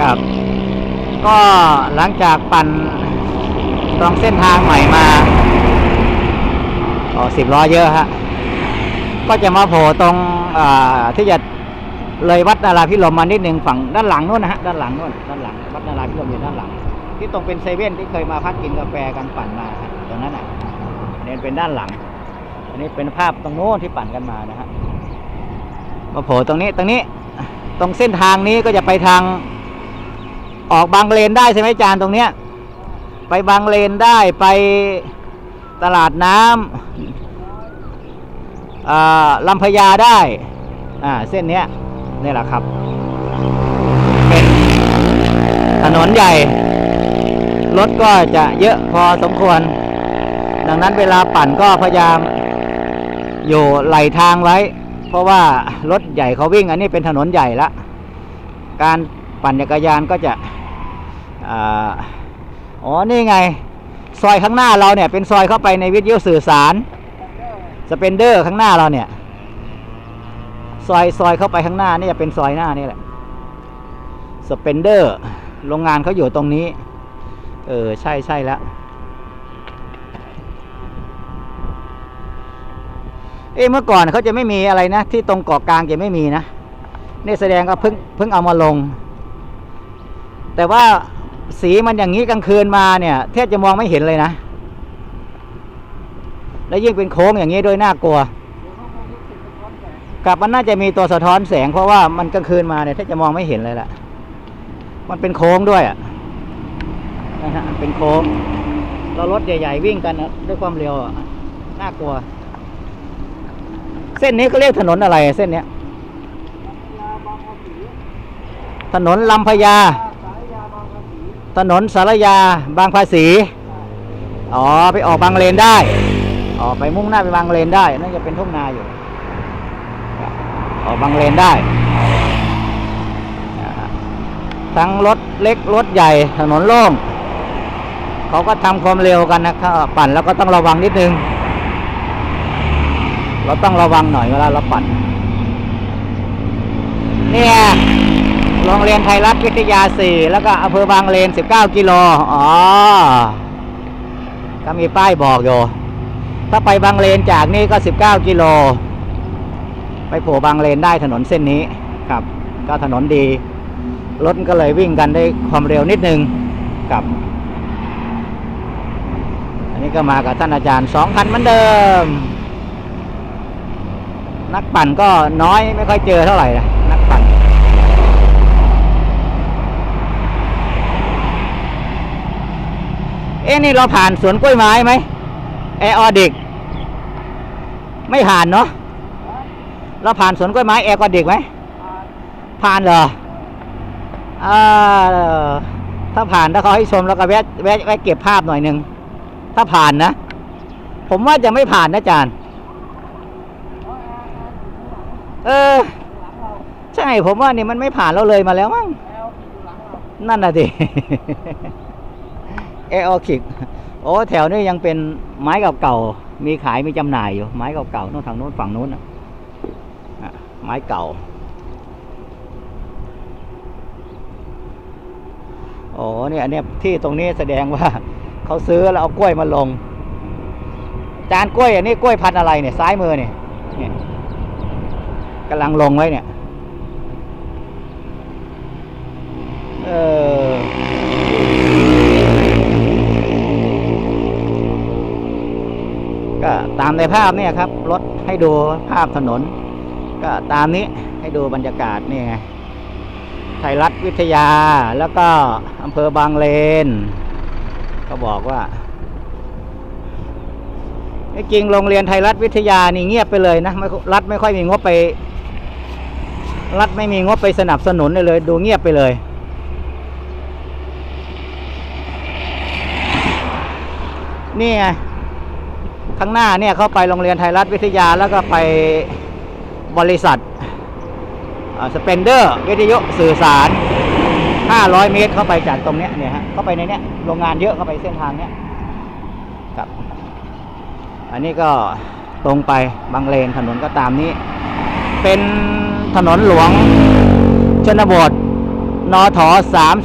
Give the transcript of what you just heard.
ครับ ก็หลังจากปั่นตรงเส้นทางใหม่มาออสิบล้อเยอะฮะ ก็จะมาโผล่ตรงอ่าที่จะเลยวัดนาราพิรมมานิดนึงฝั่งด้านหลังนู่นนะฮะด้านหลังนู่นด้านหลังวัดนาราพิรมอยู่ด้านหลัง ที่ตรงเป็นเซเว่นที่เคยมาพักกินกาแฟกันปั่นมาตรงนั้นอะเนี่ยเป็นด้านหลัง อันนี้เป็นภาพตรงโน้นที่ปั่นกันมานะฮะมาโผล่ตรงนี้ตรงนี้ ตรงเส้นทางนี้ก็จะไปทาง ออกบางเลนได้ใช่ไหมจานตรงเนี้ย ไปบางเลนได้ไปตลาดน้ำอ่าลำพญาได้อ่าเส้นนี้นี่แหละครับเป็นถนนใหญ่ รถก็จะเยอะพอสมควร ดังนั้นเวลาปั่นก็พยายามอยู่ไหลทางไว้ เพราะว่ารถใหญ่เขาวิ่งอันนี้เป็นถนนใหญ่ละ การปั่นจักรยานก็จะ อ๋อ นี่ไง ซอยข้างหน้าเราเนี่ย เป็นซอยเข้าไปในวิทยุสื่อสาร สเปนเดอร์ข้างหน้าเราเนี่ย ซอยซอยเข้าไปข้างหน้านี่จะเป็นซอยหน้านี่แหละ สเปนเดอร์ โรงงานเขาอยู่ตรงนี้ เออ ใช่ใช่แล้วเอ้เมื่อก่อนเขาจะไม่มีอะไรนะ ที่ตรงเกาะกลางจะไม่มีนะนี่แสดงก็เพิ่งเพิ่งเอามาลง แต่ว่า สีมันอย่างนี้กลางคืนมาเนี่ยแทบจะมองไม่เห็นเลยนะ แล้วยิ่งเป็นโค้งอย่างนี้ด้วยน่ากลัวกับมันน่าจะมีตัวสะท้อนแสงเพราะว่ามันกลางคืนมาเนี่ยแทบจะมองไม่เห็นเลยละมันเป็นโค้งด้วยอะนะฮะเป็นโค้งเรารถใหญ่ๆวิ่งกันด้วยความเร็วน่ากลัว เส้นนี้เขาเรียกถนนอะไรเส้นเนี้ยถนนลำพญา ถนนสารยาบางภาษีอ๋อไปออกบางเลนได้อ๋อไปมุ่งหน้าไปบางเลนได้น่าจะเป็นทุ่งนาอยู่ออกบางเลนได้ทั้งรถเล็กรถใหญ่ถนนโล่งเขาก็ทำความเร็วกันนะครับปั่นแล้วก็ต้องระวังนิดนึง เราต้องระวังหน่อยเวลาเราปั่นเนี่ย โรงเรียนไทยรัฐวิทยา 4 แล้วก็อำเภอบางเลน 19 กิโล อ๋อ ก็มีป้ายบอกอยู่ถ้าไปบางเลนจากนี่ก็ 19 กิโล ไปโผล่บางเลนได้ถนนเส้นนี้ครับ ก็ถนนดี รถก็เลยวิ่งกันได้ความเร็วนิดนึงครับ อันนี้ก็มากับท่านอาจารย์สองคันเหมือนเดิม นักปั่นก็น้อยไม่ค่อยเจอเท่าไหร่นะนักปั่น เอ๊ะนี่เราผ่านสวนกล้วยไม้ไหมแอร์ออดิกไม่ผ่านเนาะเราผ่านสวนกล้วยไม้แอร์ออดิกไหมผ่านเหรออ่าถ้าผ่านถ้าเขาให้ชมแล้วก็แวะแวะแวะเก็บภาพหน่อยหนึ่งถ้าผ่านนะ ผมว่าจะไม่ผ่านนะจารย์เออ ใช่ผมว่านี่มันไม่ผ่านเราเลยมาแล้วมั้งนั่นน่ะสิ เออคิกโอ้แถวนี้ยังเป็นไม้เก่าๆมีขายมีจำหน่ายอยู่ ไม้เก่าๆนู่นทางนู้นฝั่งนู้นนะอะไม้เก่าโอ้เนี่ยเนี้ยที่ตรงนี้แสดงว่าเขาซื้อแล้วเอากล้วยมาลง จานกล้วยอันนี้กล้วยพันธุ์อะไรเนี่ยซ้ายมือนี่ยเนี่ยกำลังลงไว้เนี่ย เออ ตามในภาพเนี่ยครับรถให้ดูภาพถนน ก็ตามนี้ให้ดูบรรยากาศนี่ไงไทยรัฐวิทยาแล้วก็อำเภอบางเลน ก็บอกว่าจริงโรงเรียนไทยรัฐวิทยานี่เงียบไปเลยนะรัฐไม่ค่อยมีงบไป รัฐไม่มีงบไปสนับสนุนเลยเลยดูเงียบไปเลย นี่ไง ข้างหน้าเนี่ยเข้าไปโรงเรียนไทยรัฐวิทยาแล้วก็ไปบริษัทสเปนเดอร์วิทยุสื่อสาร 500 เมตรเข้าไปจากตรงเนี้ยเนี่ยฮะเข้าไปในเนี้ยโรงงานเยอะเข้าไปเส้นทางเนี้ยครับ อันนี้ก็ตรงไปบางเลนถนนก็ตามนี้ เป็นถนนหลวงชนบทนอถอสาม